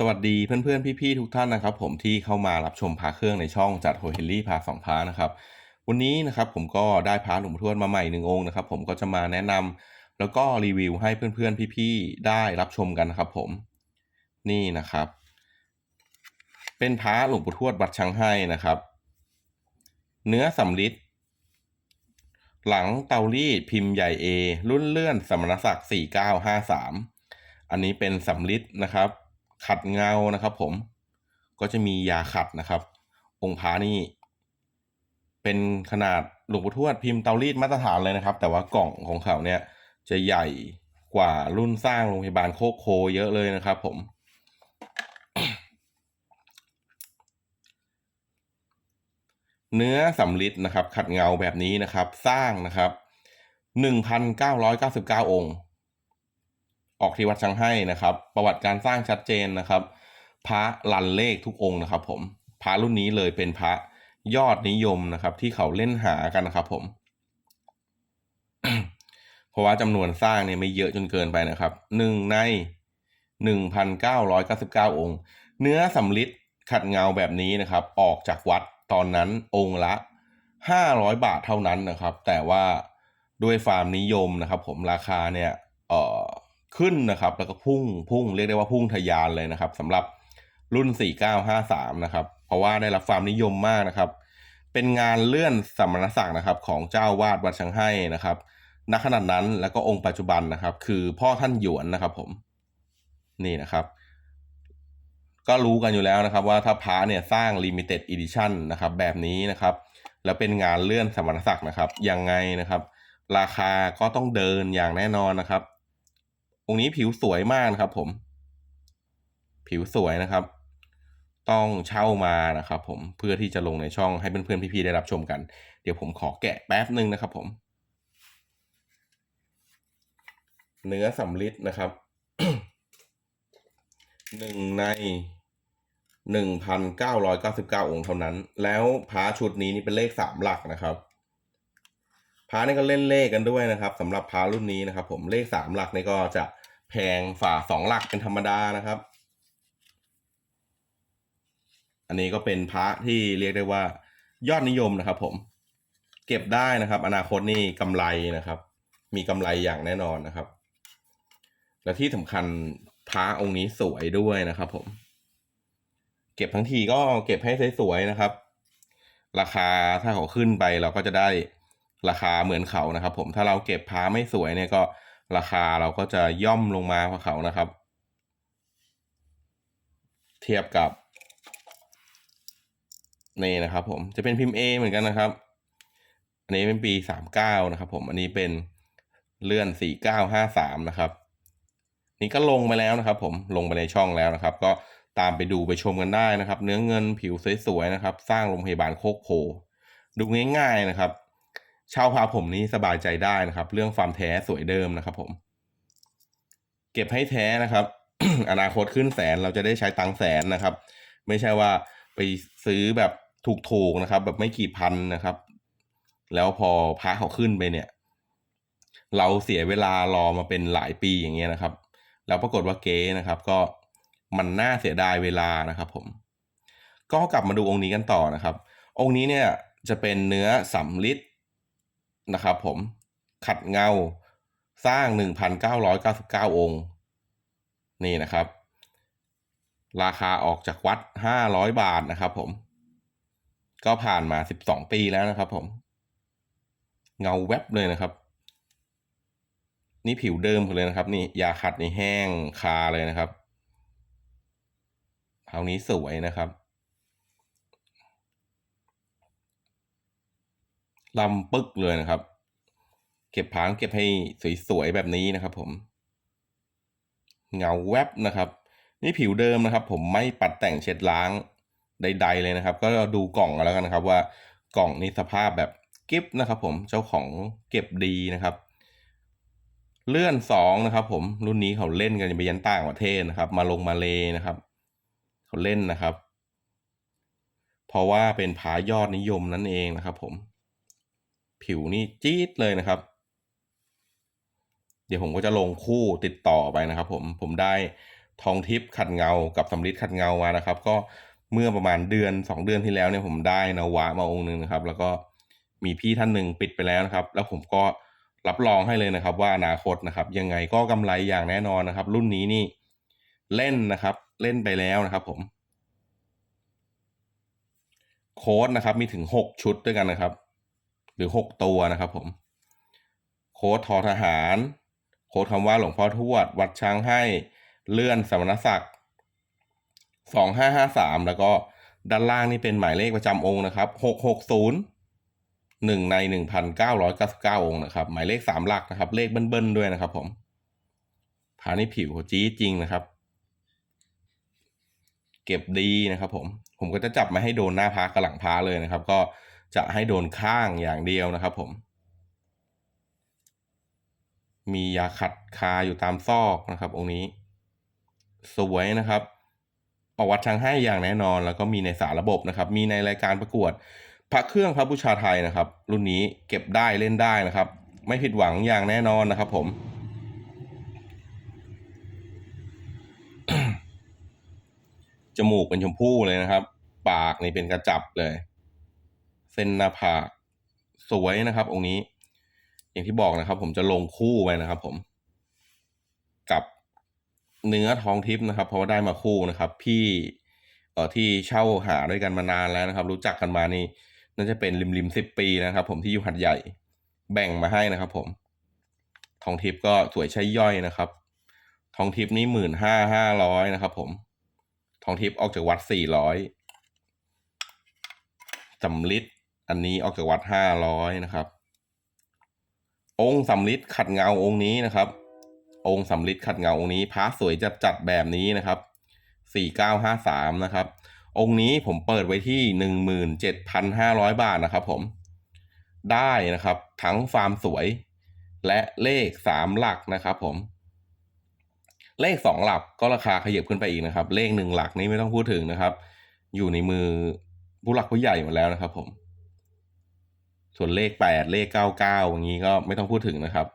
สวัสดีเพื่อนๆ พี่ๆ ทุกท่านนะครับ ผมที่เข้ามารับชมพระเครื่องในช่องจัดโฮเฮลลี่พาสองพระนะครับ วันนี้นะครับผมก็ได้พระหลวงพ่อทวดมาใหม่หนึ่งองค์นะครับ ผมก็จะมาแนะนำแล้วก็รีวิวให้เพื่อนๆ พี่ๆ ได้รับชมกันนะครับ ผมนี่นะครับ เป็นพระหลวงปู่ทวดวัดช้างให้นะครับ เนื้อสำริดหลังเตารีดพิมพ์ใหญ่ A รุ่นเลื่อนสมณศักดิ์4953อันนี้เป็นสำริดนะครับ ขัดเงานะครับ ผมก็จะมียาขัดนะครับ องค์พระนี่เป็นขนาดหลวงปู่ทวดพิมพ์เตารีดมาตรฐานเลยนะครับ แต่ว่ากล่องของเขาเนี่ยจะใหญ่กว่ารุ่นสร้างโรงพยาบาลโคกโคเยอะเลยนะครับ ผม เนื้อสำริดนะครับ ขัดเงาแบบนี้นะครับ สร้างนะครับหนึ่งพันเก้าร้อยเก้าสิบเก้าองค์ ออกที่วัดชังให้นะครับ ประวัติการสร้างชัดเจนนะครับ พระลันเลขทุกองค์นะครับ ผมพระรุ่นนี้เลยเป็นพระยอดนิยมนะครับ ที่เขาเล่นหากันนะครับผมเพราะว่าจำนวนสร้างเนี่ยไม่เยอะจนเกินไปนะครับหนึ่งในหนึ่งพันเก้าร้อยเก้าสิบเก้าองค์ เนื้อสำริดขัดเงาแบบนี้นะครับ ออกจากวัดตอนนั้นองค์ละห้าร้อยบาทเท่านั้นนะครับ แต่ว่าด้วยฟามนิยมนะครับ ผมราคาเนี่ยเออ ขึ้นนะครับ แล้วก็พุ่งพุ่งเรียกได้ว่าพุ่งทะยานเลยนะครับสำหรับรุ่น 4953 นะครับ เพราะว่าได้รับความนิยมมากนะครับ เป็นงานเลื่อนสมณศักดิ์นะครับ ของเจ้าวาดวัดชังให้นะครับณขนาดนั้นแล้วก็องค์ปัจจุบันนะครับ คือพ่อท่านหยวนนะครับ ผม นี่นะครับ ก็รู้กันอยู่แล้วนะครับ ว่าถ้าพระเนี่ยสร้าง limited edition นะครับ แบบนี้นะครับ แล้วเป็นงานเลื่อนสมณศักดิ์นะครับ ยังไงนะครับ ราคาก็ต้องเดินอย่างแน่นอนนะครับ องค์นี้ผิวสวยมากนะครับ ผม ผิวสวยนะครับ ต้องเช่ามานะครับ ผมเพื่อที่จะลงในช่องให้เพื่อนๆพี่ๆได้รับชมกัน เดี๋ยวผมขอแกะแป๊บหนึ่งนะครับ ผม เนื้อสำริดนะครับหนึ่งในหนึ่งพันเก้าร้อยเก้าสิบเก้าองค์เท่านั้น แล้วพระชุดนี้นี่เป็นเลขสามหลักนะครับ พระนี่ก็เล่นเลขกันด้วยนะครับสำหรับพระรุ่นนี้นะครับ ผมเลขสามหลักนี่ก็จะแพงฝ่าสองหลักเป็นธรรมดานะครับ อันนี้ก็เป็นพระที่เรียกได้ว่ายอดนิยมนะครับ ผม เก็บได้นะครับ อนาคตนี่กำไรนะครับ มีกำไรอย่างแน่นอนนะครับ และที่สำคัญพระองค์นี้สวยด้วยนะครับ ผม เก็บทั้งทีก็เก็บให้สวยๆนะครับ ราคาถ้าเขาขึ้นไปเราก็จะได้ ราคาเหมือนเขานะครับ ผมถ้าเราเก็บพระไม่สวยเนี่ยก็ราคาเราก็จะย่อมลงมาเพราะเขานะครับ เทียบกับนี่นะครับ ผมจะเป็นพิมพ์ A เหมือนกันนะครับ อันนี้เป็นปีสามเก้านะครับ ผมอันนี้เป็นเลื่อนสี่เก้าห้าสามนะครับ นี่ก็ลงไปแล้วนะครับ ผมลงไปในช่องแล้วนะครับ ก็ตามไปดูไปชมกันได้นะครับ เนื้อเงินผิวสวยๆนะครับ สร้างโรงพยาบาลโคกโพดูง่าย ๆนะครับ เช่าพาผมนี้สบายใจได้นะครับ เรื่องความแท้สวยเดิมนะครับ ผม เก็บให้แท้นะครับ อนาคตขึ้นแสนเราจะได้ใช้ตังแสนนะครับ ไม่ใช่ว่าไปซื้อแบบถูกๆนะครับ แบบไม่กี่พันนะครับ แล้วพอพระเขาขึ้นไปเนี่ย เราเสียเวลารอมาเป็นหลายปีอย่างเงี้ยนะครับ แล้วปรากฏว่าเก๊นะครับ ก็มันน่าเสียดายเวลานะครับ ผม ก็กลับมาดูองค์นี้กันต่อนะครับ องค์นี้เนี่ยจะเป็นเนื้อสำริด นะครับผมขัดเงาสร้าง 1,999 องค์ นี่นะครับ ราคาออกจากวัด 500 บาทนะครับผม ก็ผ่านมา 12 ปีแล้วนะครับผม เงาแวบเลยนะครับ นี่ผิวเดิมเลยนะครับ นี่ยาขัดนี่แห้งคาเลยนะครับเท่านี้สวยนะครับ ลำปึกเลยนะครับ เก็บผางเก็บให้สวยๆแบบนี้นะครับ ผม เงาแวบนะครับ นี่ผิวเดิมนะครับ ผมไม่ปัดแต่งเช็ดล้างใด ๆ เลยนะครับ ก็ดูกล่องแล้วกันนะครับ ว่ากล่องนี้สภาพแบบกิฟนะครับ ผมเจ้าของเก็บดีนะครับ เลื่อนสองนะครับ ผมรุ่นนี้เขาเล่นกันไปยันต่างประเทศนะครับ มาลงมาเลนะครับเขาเล่นนะครับ เพราะว่าเป็นผายอดนิยมนั่นเองนะครับ ผม ผิวนี่จี๊ดเลยนะครับ เดี๋ยวผมก็จะลงคู่ติดต่อไปนะครับผมผมได้ทองทิพย์ขัดเงากับสำริดขัดเงามานะครับ ก็เมื่อประมาณเดือนสองเดือนที่แล้วเนี่ยผมได้นวะมาองค์หนึ่งนะครับ แล้วก็มีพี่ท่านหนึ่งปิดไปแล้วนะครับ แล้วผมก็รับรองให้เลยนะครับ ว่าอนาคตนะครับ ยังไงก็กำไรอย่างแน่นอนนะครับ รุ่นนี้นี่เล่นนะครับ เล่นไปแล้วนะครับ ผม โค้ดนะครับ มีถึงหกชุดด้วยกันนะครับ หรือหกตัวนะครับผม โค้ดทอทหาร โค้ดคำว่าหลวงพ่อทวด วัดช้างให้เลื่อนสมณศักดิ์สองห้าห้าสามแล้วก็ด้านล่างนี่เป็นหมายเลขประจำองค์นะครับหกหกศูนย์หนึ่งในหนึ่งพันเก้าร้อยเก้าสิบเก้าองค์นะครับ หมายเลขสามหลักนะครับ เลขเบิ้ลๆด้วยนะครับผมผานี่ผิวจี๊ดจริงนะครับ เก็บดีนะครับผม ผมก็จะจับมาให้โดนหน้าพากับหลังพาเลยนะครับ ก็ จะให้โดนข้างอย่างเดียวนะครับผมมียาขัดคาอยู่ตามซอกนะครับ องค์นี้ สวยนะครับ ออกวัดทางให้อย่างแน่นอน แล้วก็มีในสารระบบนะครับ มีในรายการประกวด พระเครื่องพระบูชาไทยนะครับ รุ่นนี้เก็บได้เล่นได้นะครับ ไม่ผิดหวังอย่างแน่นอนนะครับ ผม จมูกเป็นชมพู่เลยนะครับ ปากนี่เป็นกระจับเลย เส้นหน้าผากสวยนะครับ องค์นี้ อย่างที่บอกนะครับ ผมจะลงคู่ไปนะครับ ผม กับเนื้อทองทิพย์นะครับ เพราะว่าได้มาคู่นะครับ พี่เอ่อที่เช่าหาด้วยกันมานานแล้วนะครับ รู้จักกันมานี่น่าจะเป็นริมริมสิบปีนะครับ ผมที่อยู่หัดใหญ่ แบ่งมาให้นะครับ ผม ทองทิพย์ก็สวยใช้ย่อยนะครับ ทองทิพย์นี่หมื่นห้าห้าร้อยนะครับ ผม ทองทิพย์ออกจากวัดสี่ร้อยสำลิด อันนี้ออกจากวัดห้าร้อยนะครับ องค์สำลิดขัดเงาองค์นี้นะครับ องค์สำลิดขัดเงาองค์นี้พระสวยจัดจัดแบบนี้นะครับสี่เก้าห้าสามนะครับ องค์นี้ผมเปิดไว้ที่หนึ่งหมื่นเจ็ดพันห้าร้อยบาทนะครับ ผมได้นะครับ ทั้งฟาร์มสวย และเลขสามหลักนะครับผมเลขสองหลักก็ราคาขยับขึ้นไปอีกนะครับ เลขหนึ่งหลักนี้ไม่ต้องพูดถึงนะครับ อยู่ในมือผู้หลักผู้ใหญ่หมดแล้วนะครับผม ส่วนเลขแปดเลขเก้าเก้าอย่างนี้ก็ไม่ต้องพูดถึงนะครับ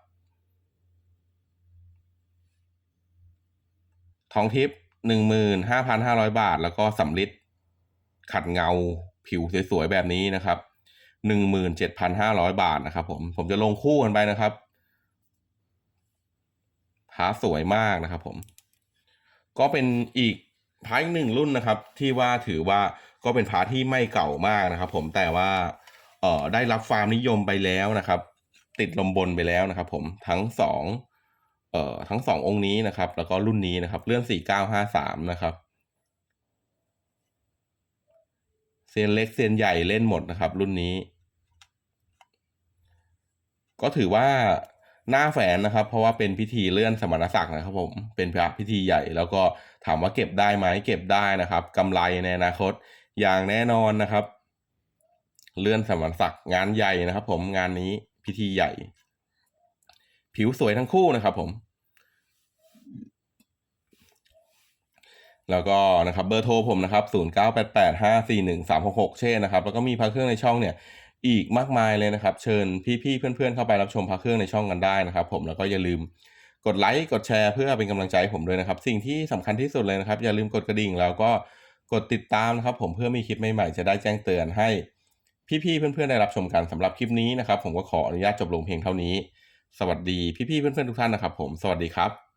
ทองทิพย์หนึ่งหมื่นห้าพันห้าร้อยบาท แล้วก็สำลิดขัดเงาผิวสวยๆแบบนี้นะครับหนึ่งหมื่นเจ็ดพันห้าร้อยบาทนะครับ ผมผมจะลงคู่กันไปนะครับพาสวยมากนะครับผม ก็เป็นอีกพาร์ทอีกหนึ่งรุ่นนะครับ ที่ว่าถือว่าก็เป็นพาร์ทที่ไม่เก่ามากนะครับ ผมแต่ว่า เอ่อได้รับความนิยมไปแล้วนะครับ ติดลมบนไปแล้วนะครับ ผมทั้งสองเอ่อทั้งสององค์นี้นะครับ แล้วก็รุ่นนี้นะครับ เลื่อนสี่เก้าห้าสามนะครับเซียนเล็กเซียนใหญ่เล่นหมดนะครับ รุ่นนี้ ก็ถือว่าหน้าแฝนนะครับ เพราะว่าเป็นพิธีเลื่อนสมณศักดิ์นะครับ ผมเป็นพระพิธีใหญ่ แล้วก็ถามว่าเก็บได้ไหมเก็บได้นะครับกำไรในอนาคตอย่างแน่นอนนะครับ เลื่อนสมณศักดิ์งานใหญ่นะครับ ผมงานนี้พิธีใหญ่ ผิวสวยทั้งคู่นะครับ ผม แล้วก็นะครับ เบอร์โทรผมนะครับ0 9 8 8 5 4 1 3 6 6เช่นนะครับ แล้วก็มีพระเครื่องในช่องเนี่ย อีกมากมายเลยนะครับ เชิญพี่ๆเพื่อนๆเข้าไปรับชมพระเครื่องในช่องกันได้นะครับ ผมแล้วก็อย่าลืมกดไลค์กดแชร์เพื่อเป็นกำลังใจผมด้วยนะครับ สิ่งที่สำคัญที่สุดเลยนะครับ อย่าลืมกดกระดิ่งแล้วก็กดติดตามนะครับ ผมเพื่อมีคลิปใหม่ๆจะได้แจ้งเตือนให้ พี่ๆเพื่อนๆได้รับชมกันสำหรับคลิปนี้นะครับ ผมก็ขออนุญาตจบลงเพียงเท่านี้ สวัสดีพี่ๆเพื่อนๆทุกท่านนะครับ ผมสวัสดีครับ